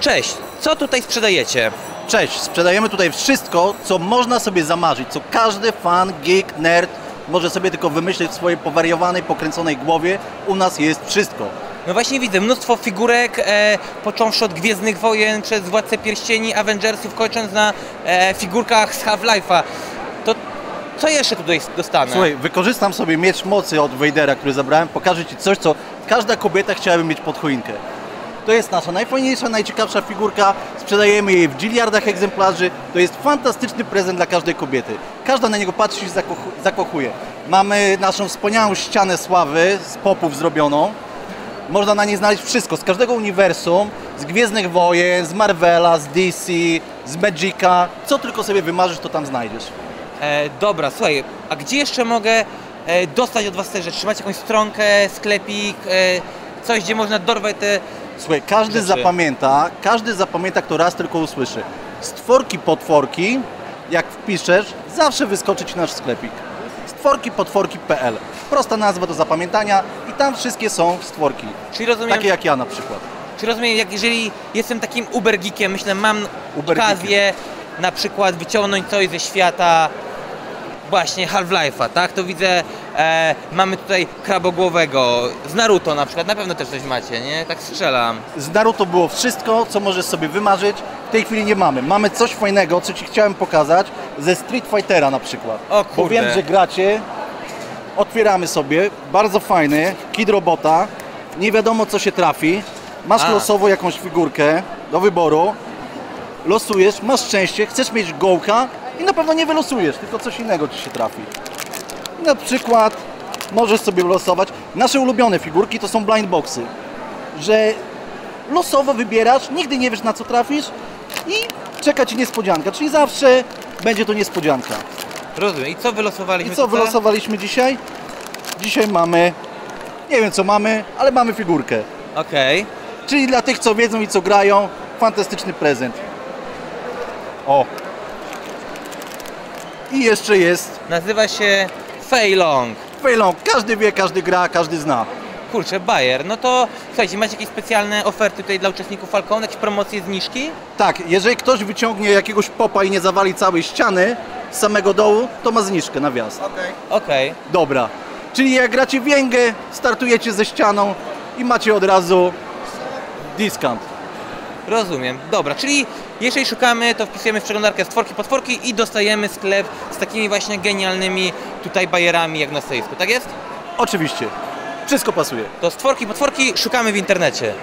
Cześć, co tutaj sprzedajecie? Cześć, sprzedajemy tutaj wszystko, co można sobie zamarzyć, co każdy fan, geek, nerd może sobie tylko wymyślić w swojej powariowanej, pokręconej głowie. U nas jest wszystko. No właśnie widzę mnóstwo figurek, e, począwszy od Gwiezdnych Wojen, przez Władcę Pierścieni, Avengersów, kończąc na e, figurkach z Half-Life'a. To co jeszcze tutaj dostanę? Słuchaj, wykorzystam sobie miecz mocy od Vadera, który zabrałem, pokażę Ci coś, co każda kobieta chciałaby mieć pod choinkę. To jest nasza najfajniejsza, najciekawsza figurka. Sprzedajemy jej w giliardach egzemplarzy. To jest fantastyczny prezent dla każdej kobiety. Każda na niego patrzy i zakochu- zakochuje. Mamy naszą wspaniałą ścianę sławy z popów zrobioną. Można na niej znaleźć wszystko, z każdego uniwersum, z Gwiezdnych Wojen, z Marvela, z DC, z Magica. Co tylko sobie wymarzysz, to tam znajdziesz. E, dobra, słuchaj, a gdzie jeszcze mogę e, dostać od Was te rzeczy? Czy macie jakąś stronkę, sklepik, e, coś, gdzie można dorwać te... Słuchaj, każdy Rzeczy. zapamięta, każdy zapamięta, kto raz tylko usłyszy. Stworki, potworki, jak wpiszesz, zawsze wyskoczy Ci nasz sklepik. Stworki, potworki.pl. Prosta nazwa do zapamiętania i tam wszystkie są stworki. Czyli rozumiem, Takie jak ja na przykład. Czy rozumiem, jak jeżeli jestem takim uber geekiem, myślę, mam Uber okazję na przykład wyciągnąć coś ze świata właśnie Half-Life'a, tak? To widzę, e, mamy tutaj krabogłowego, z Naruto na przykład, na pewno też coś macie, nie? Tak strzelam. Z Naruto było wszystko, co możesz sobie wymarzyć. W tej chwili nie mamy. Mamy coś fajnego, co Ci chciałem pokazać, ze Street Fightera na przykład. O Bo kurde. wiem, że gracie. Otwieramy sobie, bardzo fajny, kid robota. Nie wiadomo, co się trafi. Masz A. losowo jakąś figurkę do wyboru. Losujesz, masz szczęście, chcesz mieć gołka i na pewno nie wylosujesz, tylko coś innego Ci się trafi. Na przykład możesz sobie losować. Nasze ulubione figurki to są blind boxy. Że losowo wybierasz, nigdy nie wiesz na co trafisz i czeka Ci niespodzianka, czyli zawsze będzie to niespodzianka. Rozumiem. I co wylosowaliśmy I co tutaj? wylosowaliśmy dzisiaj? Dzisiaj mamy, nie wiem co mamy, ale mamy figurkę. Okej. Czyli dla tych co wiedzą i co grają, fantastyczny prezent. O. I jeszcze jest Nazywa się Feilong. Feilong. Każdy wie, każdy gra, każdy zna. Kurczę, Bayer. No to słuchajcie, macie jakieś specjalne oferty tutaj dla uczestników Falcon, jakieś promocje, zniżki? Tak, jeżeli ktoś wyciągnie jakiegoś popa i nie zawali całej ściany z samego dołu, to ma zniżkę na wjazd. Okej. Dobra. Czyli jak gracie więgę, startujecie ze ścianą i macie od razu discount. Rozumiem. Dobra, czyli jeżeli szukamy, to wpisujemy w przeglądarkę stworki, potworki i dostajemy sklep z takimi właśnie genialnymi tutaj bajerami jak na stoisku, tak jest? Oczywiście. Wszystko pasuje. To stworki, potworki szukamy w internecie.